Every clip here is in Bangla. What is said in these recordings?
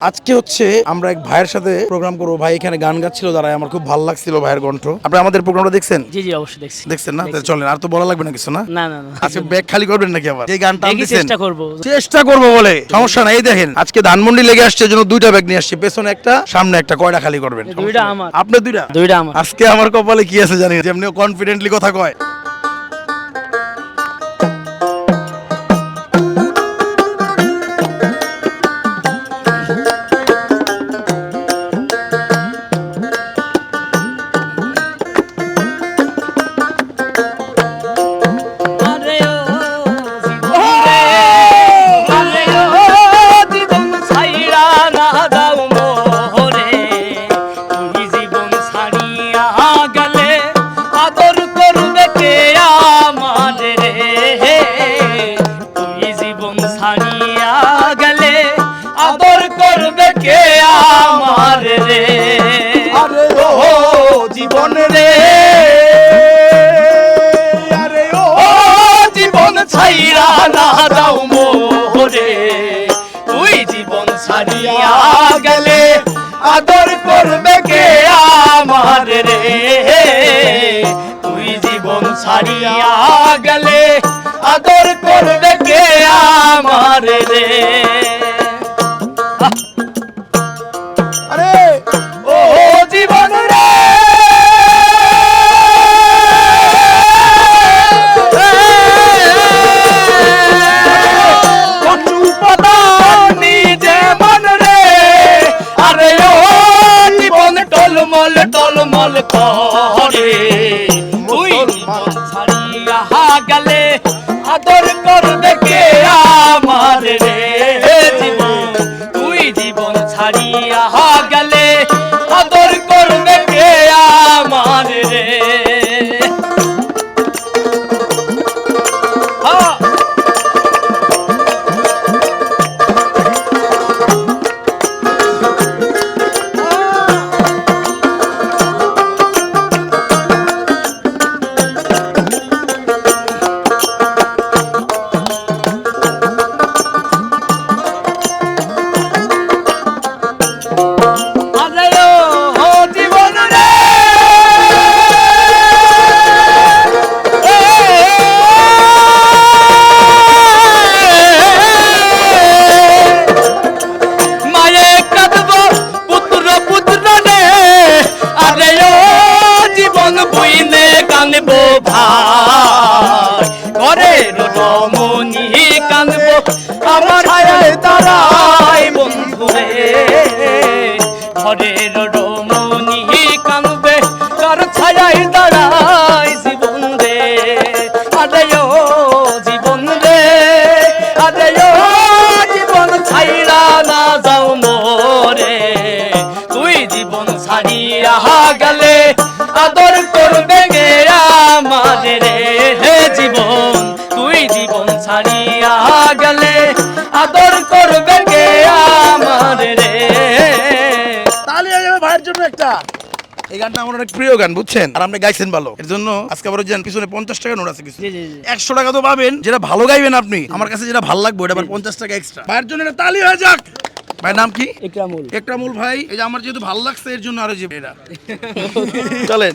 আজকে হচ্ছে আমরা এক ভাইয়ের সাথে প্রোগ্রাম করব। ভাই এখানে গান গাচ্ছিল দাঁড়ায় আমার খুব ভালো লাগছিল ভাইয়ের কণ্ঠ। আপনি আমাদের প্রোগ্রামটা দেখছেন? জি জি অবশ্যই দেখছি। দেখছেন না? তাহলে চলেন আর তো বলা লাগবে না কিছু না? না না না। আজকে ব্যাগ খালি করবেন নাকি আবার? এই গানটা আনতেছেন। চেষ্টা করব। চেষ্টা করব বলে। সমস্যা নাই এই দেখেন আজকে ধানমন্ডি লেগে আসছে জন্য দুইটা ব্যাগ নিয়ে আসছে। পেছনে একটা সামনে একটা কয়টা খালি করবেন? দুইটা আমার। আপনার দুইটা? দুইটা আমার। আজকে আমার কপালে কি আছে জানি না, যেমনি কনফিডেন্টলি কথা কয়। আমার রে গানটা আমার অনেক প্রিয় গান বুঝছেন? আর আপনি গাইছেন ভালো। এর জন্য আজকে আবার যান পিছনে পঞ্চাশ টাকা নোট আছে কিছু। একশো টাকা তো পাবেন যেটা ভালো গাইবেন আপনি। আমার কাছে যেটা ভালো লাগবে ওটা আবার পঞ্চাশ টাকা এক্সট্রা ভাইয়ের জন্য একটা তালি হয়ে যাক। ভাই নাম কি? একটা একরামুল ভাই এই যে আমার যেহেতু ভালো লাগছে এর জন্য আরও যে এটা। চলেন।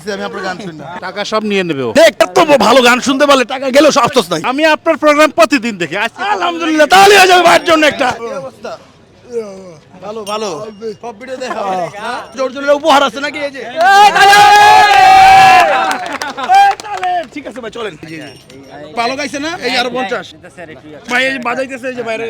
গেছি আমি আপনার গান শুনি। টাকা সব নিয়ে নেবে। দেখ এত ভালো গান শুনতে পারলে টাকা গেলেও সব আফসোস নাই। আমি আপনার প্রোগ্রাম প্রতিদিন দেখি আলহামদুলিল্লাহ তাহলে হয়ে যাবে ভাইয়ের জন্য একটা। ভালো ভালো। সব ভিডিও দেখা। জোর জোরে উপহার আছে নাকি এই যে? ঠিক আছে ভাই চলেন। ভালো গাইছে না? এই আরও পঞ্চাশ। ভাই এই বাজাইতেছে এই যে বাইরে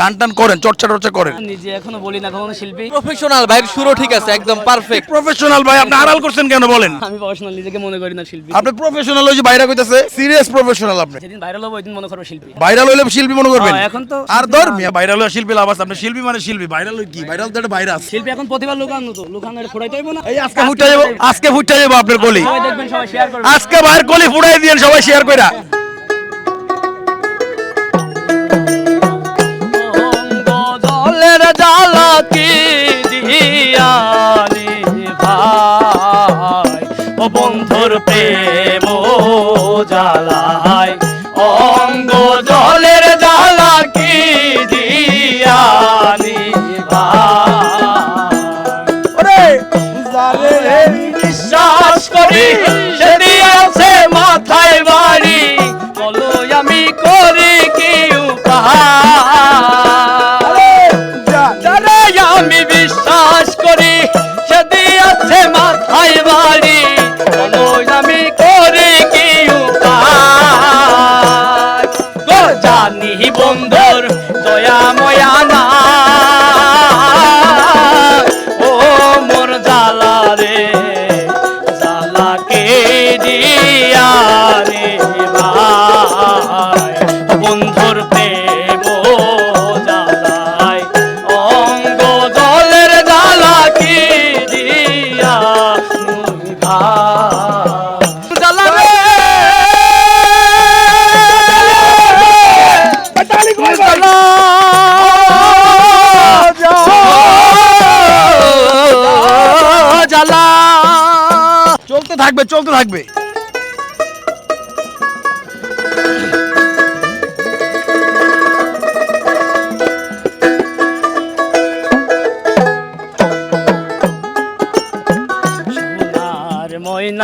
গান টান করেন চর্চা টর্চা করেন। নিজে এখনও বলি না কখনো শিল্পী। প্রফেশনাল ভাইয়ের সুরও ঠিক আছে একদম পারফেক্ট প্রফেশনাল ভাই আপনি আড়াল করছেন কেন বলেন? আমি প্রফেশনাল নিজেকে মনে করি না শিল্পী। আপনি প্রফেশনাল ওই যে বাইরে কইতাছে সিরিয়াস প্রফেশনাল আপনি। যেদিন ভাইরাল হব ওই দিন মনে করব শিল্পী। ভাইরাল হইলে শিল্পী মনে করবেন? হ্যাঁ, এখন তো আর ধর মিয়া ভাইরাল হলে শিল্পী লাভ আছে। আপনি শিল্পী মানে শিল্পী ভাইরাল কি? ভাইরাল তো একটা ভাইরাস শিল্পী এখন প্রতিভা লুকানো তো লুকানো এটা ফুটাইতে না। এই আজকে ফুটটা আজকে ফুটটা আপনার গলি। দেখবেন সবাই আজকে ভাইয়ের গলি ফুটাই দিয়েন সবাই শেয়ার কইরা। জলের জ্বালা কি দিয়ানি ভাই? ও বন্ধুর প্রেম জ্বালায় অঙ্গ জলের জ্বালা কি দিয়ানি ভাই? বিশ্বাস করি সে দিয়েছে মাথায় বাড়ি। বলো আমি করি কি উপায়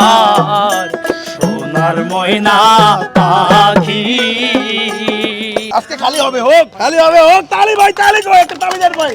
আমার সোনার ময়না পাখি। আজকে খালি হবে, হোক, খালি হবে, হোক, তালি ভাই, তালি কই একটা তালি ভাই।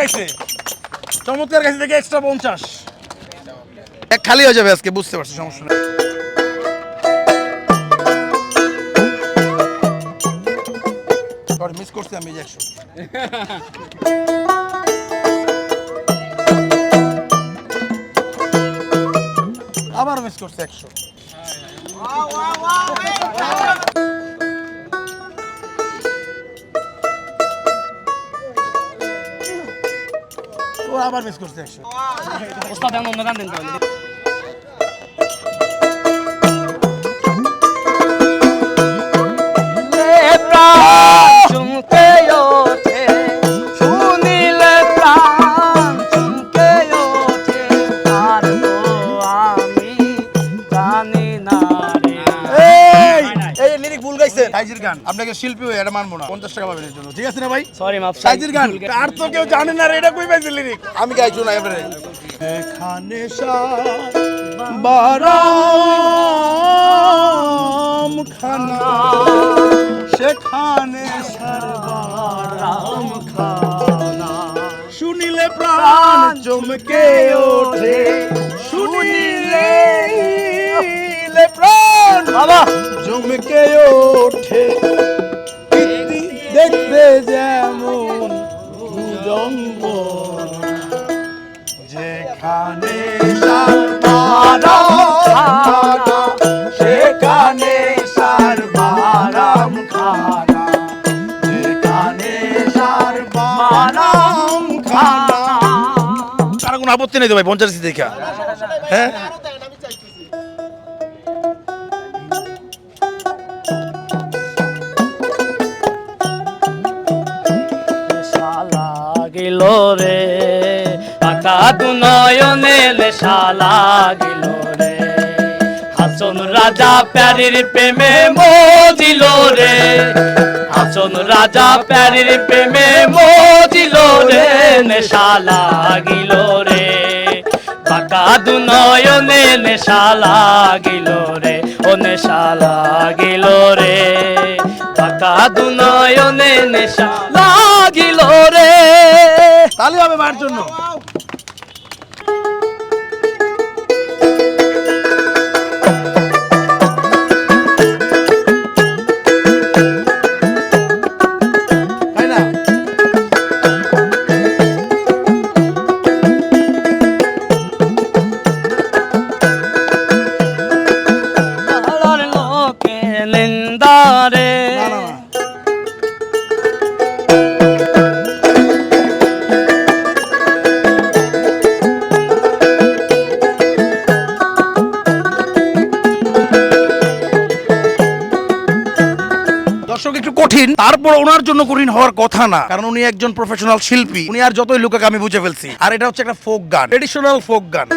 গাইছে চমৎকার গাইছে দেখে এক্সট্রা পঞ্চাশ এক খালি হয়ে যাবে আজকে বুঝতে পারছি সমস্যা নেই মিস করছি আমি একশো আবার মিস করছি একশো আবার মিস করছে। একশো ওস্তাদ এমন গান দেন তাহলে। আপনাকে শিল্পী হয়ে এটা মানবো না। পঞ্চাশ টাকা পাবেন এর জন্য ঠিক আছে না ভাই? সরি মাফ সাইজির গান আর তো কেউ জানে না রে, এটা কই পাইছে লিরিক আমি গাইছো না এবারে। এখানে বারাম খানা সেখানে সর্বারাম খানা। শুনিলে প্রাণ চমকে ওঠে শুনিলে প্রাণ বাবা। চমকে ওঠে। দেখতে যেমন ভুজঙ্গ যেখানে কারও কোনো আপত্তি নেই তো ভাই পঞ্চাশ দেখা। হ্যাঁ? গেল রে। আকা দু নয়নে শালা গেল রে। হাসন রাজা প্যারির প্রেমে মজিল রে। হাসন রাজা প্যারির প্রেমে মজিল রে নেশা লাগিল রে। পাকা দু নয়নে নেশা লাগিল রে, ও নেশা লাগিল রে। পাকা দু নয়নে নেশা লাগিল জন্য। কঠিন তারপর ওনার জন্য কঠিন হওয়ার কথা না। কারণ উনি একজন প্রফেশনাল শিল্পী উনি আর যতই লুকাকে আমি বুঝে ফেলছি। আর এটা হচ্ছে একটা ফোক গান ট্রেডিশনাল ফোক গান।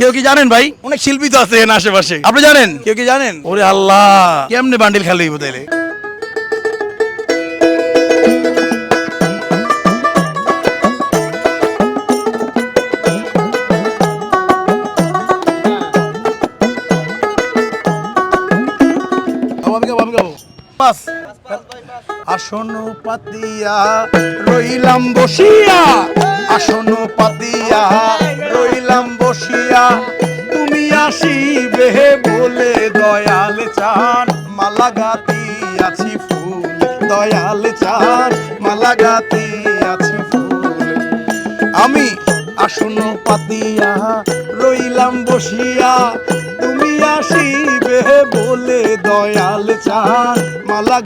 কেউ কি জানেন ভাই? অনেক শিল্পী তো আছে এখানে আশেপাশে। আপনি জানেন? কেউ কি জানেন? ওরে আল্লাহ কেমনে বান্ডিল খালি হইব বাস। আসন পাতিয়া, রইলাম বসিয়া। আসন পাতিয়া, রইলাম বসিয়া। তুমি আসিবে বলে দয়াল চান। মালা গাতি আছি ফুল, দয়াল চান। মালা গাতি আছি ফুল। আমি আসন পাতিয়া, রইলাম বসিয়া। তুমি আসিবে বলে দয়াল চান। মালা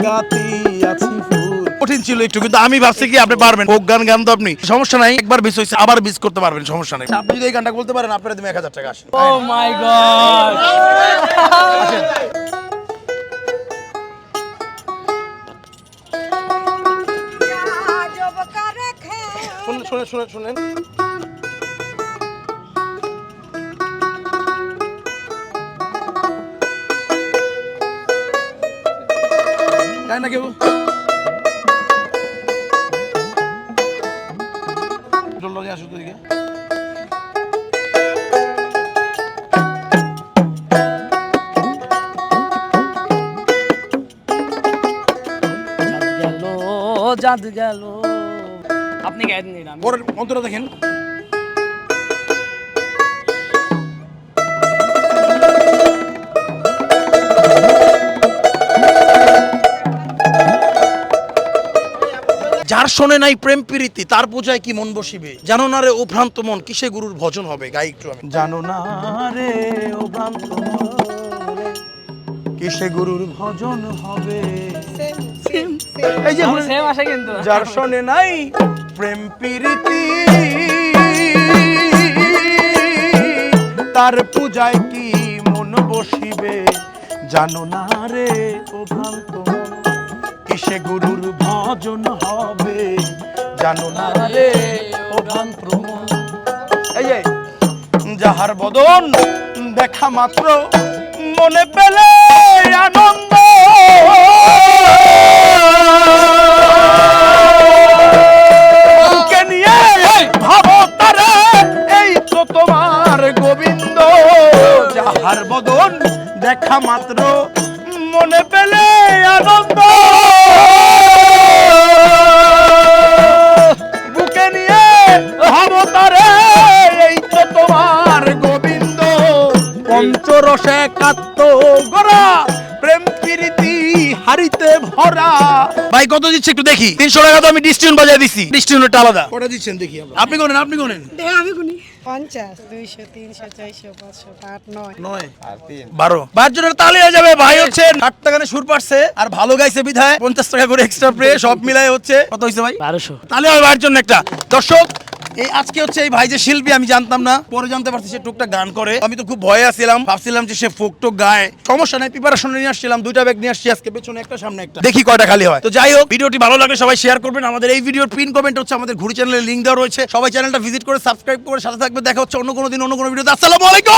কঠিন ছিল একটু কিন্তু আমি ভাবছি কি আপনি পারবেন। ফোক গান গান তো আপনি। সমস্যা নাই একবার মিস হয়েছে আবার মিস করতে পারবেন সমস্যা নেই। আপনি যদি এই গানটা বলতে পারেন আপনার তুমি এক হাজার টাকা আসেন ও মাই গড শুনেন শুনেন শুনেন। গায় না কেউ আসো তো জাদ গেল আপনি গায়ে দিন পরের দেখেন। যার শোনে নাই প্রেম প্রীতি তার পূজায় কি মন বসিবে? জানো না রে ও ভ্রান্ত মন কিসে গুরুর ভজন হবে? গাই একটু আমি। জানো না রে ও ভ্রান্ত কিসে গুরুর ভজন হবে? সেম সেম সেম এই যে সেম আসে কিন্তু। যার শোনে নাই প্রেম প্রীতি তার পূজায় কি মন বসিবে? জানো না রে ও ভ্রান্ত কিসে গুরুর ভজন হবে। জানো না রে ও। এই যে যাহার বদন দেখা মাত্র, মনে পেলে আনন্দ। বুকে নিয়ে দিচ্ছে একটু দেখি। তিনশো টাকা তো আমি ডিস্টিউন বাজায় দিছি। ডিস্টিউনটা আলাদা। কটা দিচ্ছেন দেখি আমরা। আপনি কোনেন আপনি কোনেন আমি গুনি। পঞ্চাশ দুইশো তিনশো চারশো পাঁচশো আট নয়। নয়। বারো। বার জনের তালে হয়ে যাবে ভাই হচ্ছে ষাট টাকা সুর পারছে আর ভালো গাইছে বিধায়। পঞ্চাশ টাকা করে এক্সট্রা প্রে সব মিলাই হচ্ছে। কত হয়েছে ভাই? বারোশো। তাহলে হবে ভাইয়ের জন্য একটা। দর্শক এই আজকে হচ্ছে এই ভাই যে শিল্পী, আমি জানতাম না। পরে জানতে পারছি সে টুকটাক গান করে। আমি তো খুব ভয়ে আসছিলাম ভাবছিলাম যে সে ফোক টোক গায়। সমস্যা নাই প্রিপারেশন নিয়ে আসছিলাম। দুইটা ব্যাগ নিয়ে আসছি আজকে, পেছনে একটা, সামনে একটা। দেখি কয়টা খালি হয়। তো যাই হোক, ভিডিওটি ভালো লাগলে সবাই শেয়ার করবেন। আমাদের এই ভিডিওর পিন কমেন্ট হচ্ছে আমাদের ঘুরি চ্যানেলের লিঙ্ক দেওয়া রয়েছে। সবাই চ্যানেলটা ভিজিট করে সাবস্ক্রাইব করে, সাথে থাকবে। দেখা হচ্ছে অন্য কোনো দিন, অন্য কোনো ভিডিওতে আসসালামু আলাইকুম!